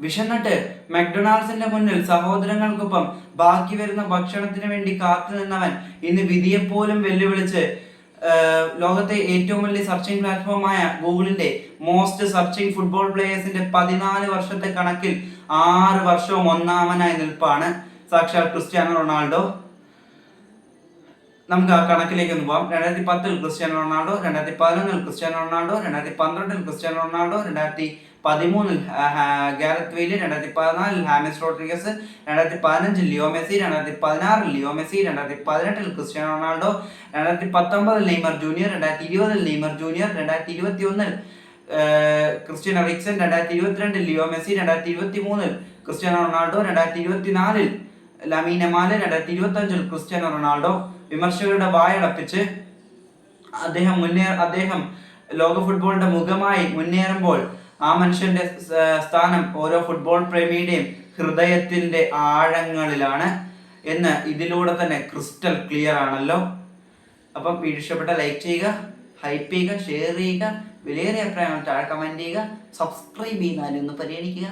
വിശന്നിട്ട് മക്ഡൊണാൾഡ്സിന്റെ മുന്നിൽ സഹോദരങ്ങൾക്കൊപ്പം ബാക്കി വരുന്ന ഭക്ഷണത്തിന് വേണ്ടി കാത്തു നിന്നവൻ ഇന്ന് വിധിയെപ്പോലും വെല്ലുവിളിച്ച് ലോകത്തെ ഏറ്റവും വലിയ സെർച്ചിങ് പ്ലാറ്റ്ഫോമായ ഗൂഗിളിന്റെ മോസ്റ്റ് സെർച്ചിങ് ഫുട്ബോൾ പ്ലേയേഴ്സിന്റെ പതിനാല് വർഷത്തെ കണക്കിൽ ആറ് വർഷവും ഒന്നാമനായി നിൽപ്പാണ് സാക്ഷാൽ ക്രിസ്ത്യാനോ റൊണാൾഡോ. നമുക്ക് ആ കണക്കിലേക്ക് ഒന്ന് പോവാം. രണ്ടായിരത്തി പത്തിൽ ക്രിസ്ത്യാനോ റൊണാൾഡോ രണ്ടായിരത്തി പതിനൊന്നിൽ ക്രിസ്ത്യാനോ റൊണാൾഡോ രണ്ടായിരത്തി പന്ത്രണ്ടിൽ ക്രിസ്ത്യാനോ റൊണാൾഡോ രണ്ടായിരത്തി പതിമൂന്നിൽ ഗാരത്ത് വെയിൽ രണ്ടായിരത്തി പതിനാലിൽ ഹാമിസ് റോഡ്രിഗസ് രണ്ടായിരത്തി പതിനഞ്ചിൽ ലിയോ മെസ്സി രണ്ടായിരത്തി പതിനാറിൽ ലിയോ മെസ്സി രണ്ടായിരത്തി പതിനെട്ടിൽ ക്രിസ്ത്യാനോ റൊണാൾഡോ രണ്ടായിരത്തി പത്തൊമ്പതിൽ നെയ്മർ ജൂനിയർ രണ്ടായിരത്തി ഇരുപതിൽ നെയ്മർ ജൂനിയർ രണ്ടായിരത്തി ഇരുപത്തി ഒന്നിൽ ക്രിസ്ത്യൻ റിക്സൺ രണ്ടായിരത്തി ഇരുപത്തിരണ്ടിൽ ലിയോ മെസ്സി രണ്ടായിരത്തി ഇരുപത്തി മൂന്നിൽ ക്രിസ്ത്യാനോ റൊണാൾഡോ രണ്ടായിരത്തി ഇരുപത്തിനാലിൽ ലമീൻ അമാൽ രണ്ടായിരത്തി ഇരുപത്തി അഞ്ചിൽ ക്രിസ്ത്യാനോ റൊണാൾഡോ വിമർശകരുടെ വായടപ്പിച്ച് അദ്ദേഹം മുന്നേ അദ്ദേഹം ലോക ഫുട്ബോളിന്റെ മുഖമായി മുന്നേറുമ്പോൾ ആ മനുഷ്യന്റെ സ്ഥാനം ഓരോ ഫുട്ബോൾ പ്രേമിയുടെയും ഹൃദയത്തിന്റെ ആഴങ്ങളിലാണ് എന്ന് ഇതിലൂടെ തന്നെ ക്രിസ്റ്റൽ ക്ലിയർ ആണല്ലോ. അപ്പം ഇഷ്ടപ്പെട്ട ലൈക്ക് ചെയ്യുക ഹൈപ്പ് ചെയ്യുക ഷെയർ ചെയ്യുക വിലയേറിയ അഭിപ്രായങ്ങൾ താഴെ കമന്റ് ചെയ്യുക സബ്സ്ക്രൈബ് ചെയ്യുന്നതിനൊന്ന് പരിഗണിക്കുക.